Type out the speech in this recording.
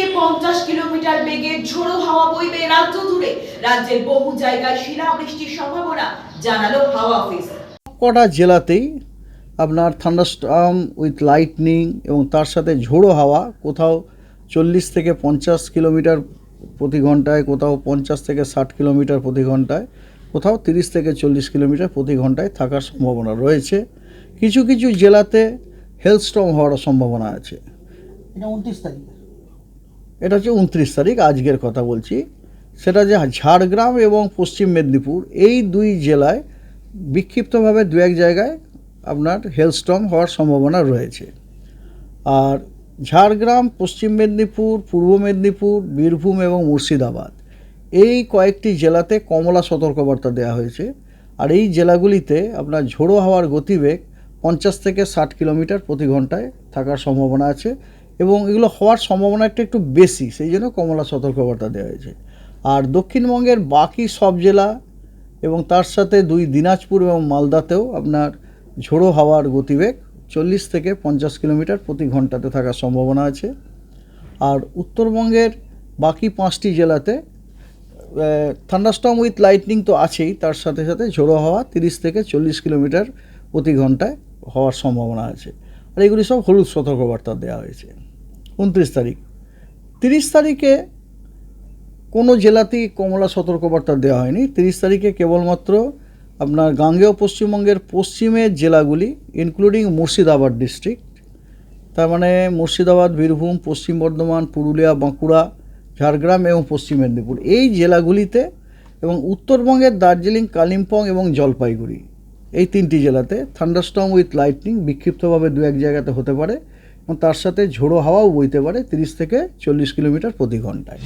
থেকে পঞ্চাশ কিলোমিটার বেগে ঝোড়ো হাওয়া বইবে রাজ্য জুড়ে। রাজ্যের বহু জায়গায় শিলাবৃষ্টির সম্ভাবনা জানালো হাওয়া অফিস। কটা জেলাতেই আপনার থান্ডারস্টর্ম উইথ লাইটনিং এবং তার সাথে ঝোড়ো হাওয়া কোথাও চল্লিশ থেকে পঞ্চাশ কিলোমিটার প্রতি ঘন্টায় কোথাও পঞ্চাশ থেকে ষাট কিলোমিটার প্রতি ঘন্টায় কোথাও তিরিশ থেকে চল্লিশ কিলোমিটার প্রতি ঘন্টায় থাকার সম্ভাবনা রয়েছে। কিছু কিছু জেলাতে হেলস্টর্ম হওয়ার সম্ভাবনা আছে। এটা উনত্রিশ তারিখ। এটা হচ্ছে উনত্রিশ তারিখ, আজকের কথা বলছি। সেটা যে ঝাড়গ্রাম এবং পশ্চিম মেদিনীপুর, এই দুই জেলায় বিক্ষিপ্তভাবে দু এক জায়গায় আপনার হেলস্টর্ম হওয়ার সম্ভাবনা রয়েছে। আর ঝাড়গ্রাম, পশ্চিম মেদিনীপুর, পূর্ব মেদিনীপুর, বীরভূম এবং মুর্শিদাবাদ, এই কয়েকটি জেলাতে কমলা সতর্কবার্তা দেওয়া হয়েছে। আর এই জেলাগুলিতে আপনার ঝোড়ো হাওয়ার গতিবেগ পঞ্চাশ থেকে ষাট কিলোমিটার প্রতি ঘন্টায় থাকার সম্ভাবনা আছে। এবং এগুলো হওয়ার সম্ভাবনাটা একটু বেশি, সেই জন্য কমলা সতর্কবার্তা দেওয়া হয়েছে। আর দক্ষিণবঙ্গের বাকি সব জেলা এবং তার সাথে দুই দিনাজপুর এবং মালদাতেও আপনার ঝোড়ো হাওয়ার গতিবেগ চল্লিশ থেকে পঞ্চাশ কিলোমিটার প্রতি ঘন্টাতে থাকার সম্ভাবনা আছে। আর উত্তরবঙ্গের বাকি পাঁচটি জেলাতে থান্ডারস্টর্ম উইথ লাইটনিং তো আছেই, তার সাথে সাথে ঝোড়ো হাওয়া তিরিশ থেকে চল্লিশ কিলোমিটার প্রতি ঘন্টায় হওয়ার সম্ভাবনা আছে। আর এগুলি সব হলুদ সতর্কবার্তা দেওয়া হয়েছে। উনত্রিশ তারিখ। তিরিশ তারিখে কোনো জেলাতেই কমলা সতর্কবার্তা দেওয়া হয়নি। তিরিশ তারিখে কেবলমাত্র আপনার গাঙ্গেয় পশ্চিমবঙ্গের পশ্চিমের জেলাগুলি ইনক্লুডিং মুর্শিদাবাদ ডিস্ট্রিক্ট তার মানে মুর্শিদাবাদ, বীরভূম, পশ্চিম বর্ধমান, পুরুলিয়া, বাঁকুড়া, ঝাড়গ্রাম এবং পশ্চিম মেদিনীপুর। এই জেলাগুলিতে এবং উত্তরবঙ্গের দার্জিলিং, কালিম্পং এবং জলপাইগুড়ি, এই তিনটি জেলাতে থান্ডারস্টর্ম উইথ লাইটনিং বিক্ষিপ্তভাবে দু এক জায়গাতে হতে পারে। এবং তার সাথে ঝোড়ো হাওয়াও বইতে পারে তিরিশ থেকে চল্লিশ কিলোমিটার প্রতি ঘন্টায়।